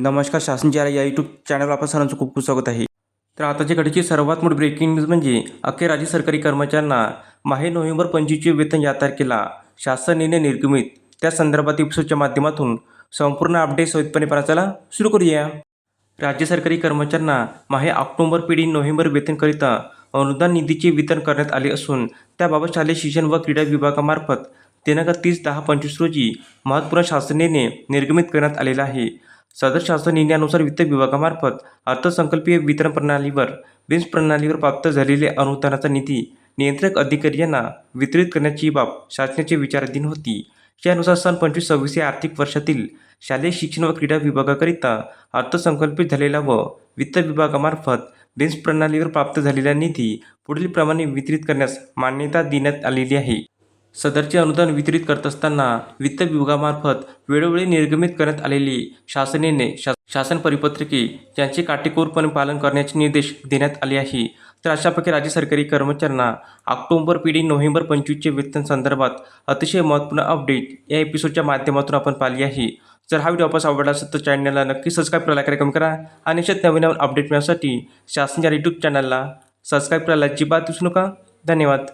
नमस्कार शासनच्या या यूट्यूब चॅनलवर आपण सर्वांचं खूप खूप स्वागत आहे. तर आताच्या घडीची सर्वात मोठी ब्रेकिंग न्यूज म्हणजे अखेर राज्य सरकारी कर्मचाऱ्यांना माहे नोव्हेंबर पंचवीसचे वेतन या तारखेला शासन निर्णय निर्गमित. त्या संदर्भात एपिसोडच्या माध्यमातून संपूर्ण अपडेट सहितपणे पाहण्याला सुरू करूया. राज्य सरकारी कर्मचाऱ्यांना माहे ऑक्टोबर पिढी नोव्हेंबर वेतनकरिता अनुदान निधीचे वितरण करण्यात आले असून त्याबाबत शालेय शिक्षण व क्रीडा विभागामार्फत दिनांक तीस दहा पंचवीस रोजी महत्त्वपूर्ण शासन निर्णय निर्गमित करण्यात आलेला आहे. सदर शासन निर्णयानुसार वित्त विभागामार्फत अर्थसंकल्पीय वितरण प्रणालीवर बिन्स प्रणालीवर प्राप्त झालेल्या अनुदानाचा निधी नियंत्रक अधिकारी यांना वितरित करण्याची बाब शासनाचे विचाराधीन होती. यानुसार सन पंचवीस सव्वीस या आर्थिक वर्षातील शालेय शिक्षण व क्रीडा विभागाकरिता अर्थसंकल्पित झालेला व वित्त विभागामार्फत बिन्स प्रणालीवर प्राप्त झालेला निधी पुढील प्रमाणे वितरित करण्यास मान्यता देण्यात आलेली आहे. सदरचे अनुदान वितरित करत असताना वित्त विभागामार्फत वेळोवेळी निर्गमित करण्यात आलेली शासनेने शा शासन परिपत्रके यांचे काटेकोरपणे पालन करण्याचे निर्देश देण्यात आले आहे. तर अशापैकी राज्य सरकारी कर्मचाऱ्यांना ऑक्टोबर पिढी नोव्हेंबर पंचवीसचे वेतन संदर्भात अतिशय महत्त्वपूर्ण अपडेट या एपिसोडच्या माध्यमातून आपण पाहिली आहे. जर हा व्हिडिओ आपण आवडला असेल तर चॅनलला नक्की सबस्क्राईब करायला कार्यक्रम करा आणि अशाच नवीन नवीन अपडेट मिळण्यासाठी शासनच्या यूट्यूब चॅनलला सबस्क्राईब करायला अजिबात विसरू नका. धन्यवाद.